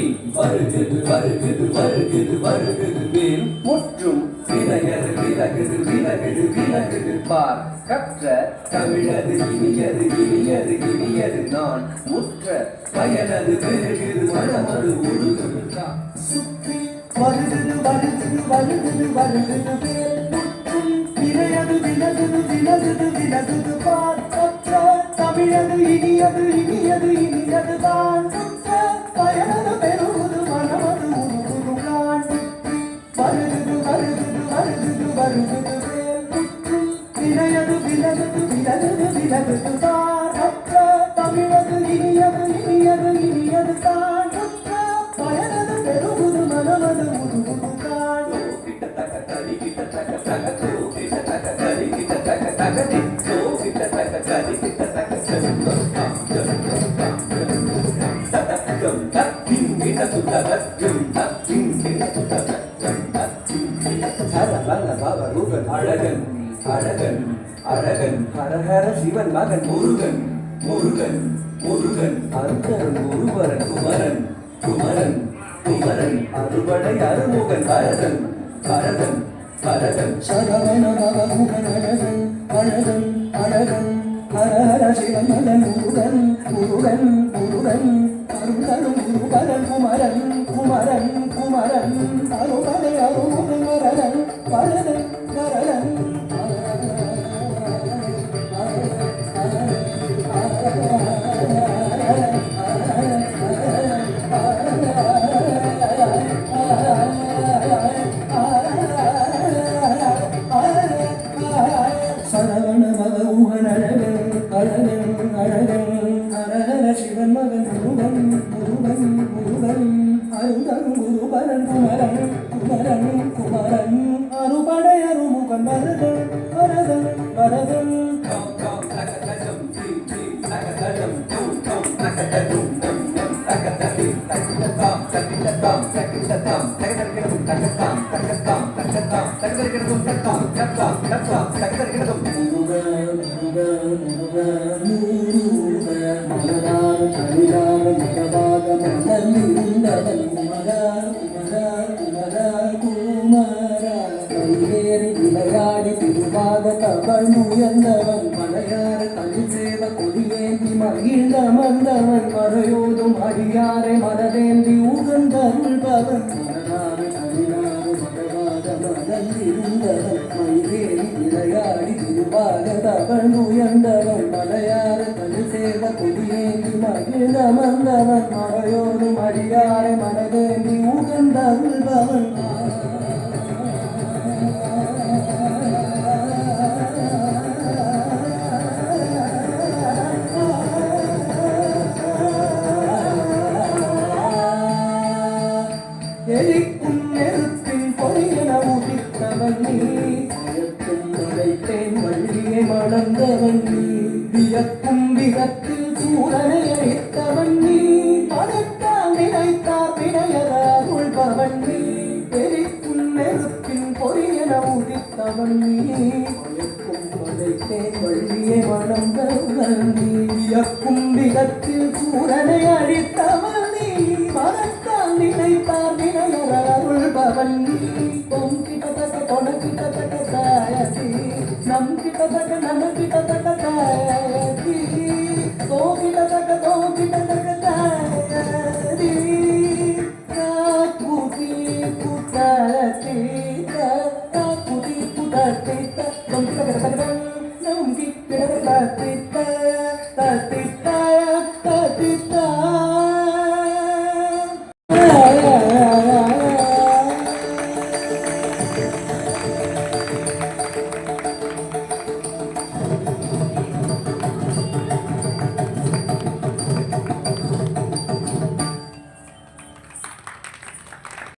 வெற்றி வருகிறது வருகிறது வருகிறது வருகுது வேல் முற்றும் விலகது விலகது விலகது விலகது பார் கற்ற தமிழது இனியது இனியது இனியது நான் முற்ற பயனது பெருகிறது மனமது உருகுது சுற்றி வருகிறது வருகிறது வருகிறது வருகிறது வேல் முற்றும் விளையது விலகுது விலகுது விலகுது பார் கற்ற தமிழது இனியது இனியது இனியது தான். அழகன் அழகன் அழகன் ஹரஹர சிவன் மகன் முருகன் முருகன் முருகன் குருவரன் குமரன் குமரன் குமரன் அறுபடை அருமுகன் பரதன் பரதன் பரதன் சரவண பவமுகன் அழகன் அழகன் அழகன் ஹர ஹர சிவன் மகன் முருகன் முருகன் முருகன் அருகரும் குருபரன் குமரன் குமரன் குமரன் அருகலை அருமுகன் குருபரன் குமரன் குமரன் குமரன் அருபடை அருமுகன் வரதன் வரதன் வரதன் விளையாடி திருவாத தவள் முயன்றவன் மலையாறு கல் சேவ கொடியேந்தி மகிழ்ந்த மந்தவன் மறையோதும் அடியாரை மனதேந்தி உகந்தருள்பவன் மனதாறு அடியாறு மகவாத மதல் இருந்தவன் மயிலேறி விளையாடி திருவாத தவள் முயன்றவன் மலையாறு கல் சேவ கொடியேந்தி மகிழ்ந்த மறையோதும் அடியாரை எரிக்கும் நெருப்பின் பொறியன உதித்தவன் நீ. பயக்கும் மலைத்தேன் வள்ளியை மணந்தவன் நீ. வியக்கும் விகத்தில் சூரனை அழித்தவன் நீ. படைத்தால் நினைத்தார் வினையதாருள்பவன் நீ. உதித்தவன் நீ பயக்கும் மலைத்தேன் நீ வியக்கும் விகத்தில் சூரனை நீ நினைத்தார் நீ நம் கிட்டத்தட்ட நம்ம கிட்டத்தட்ட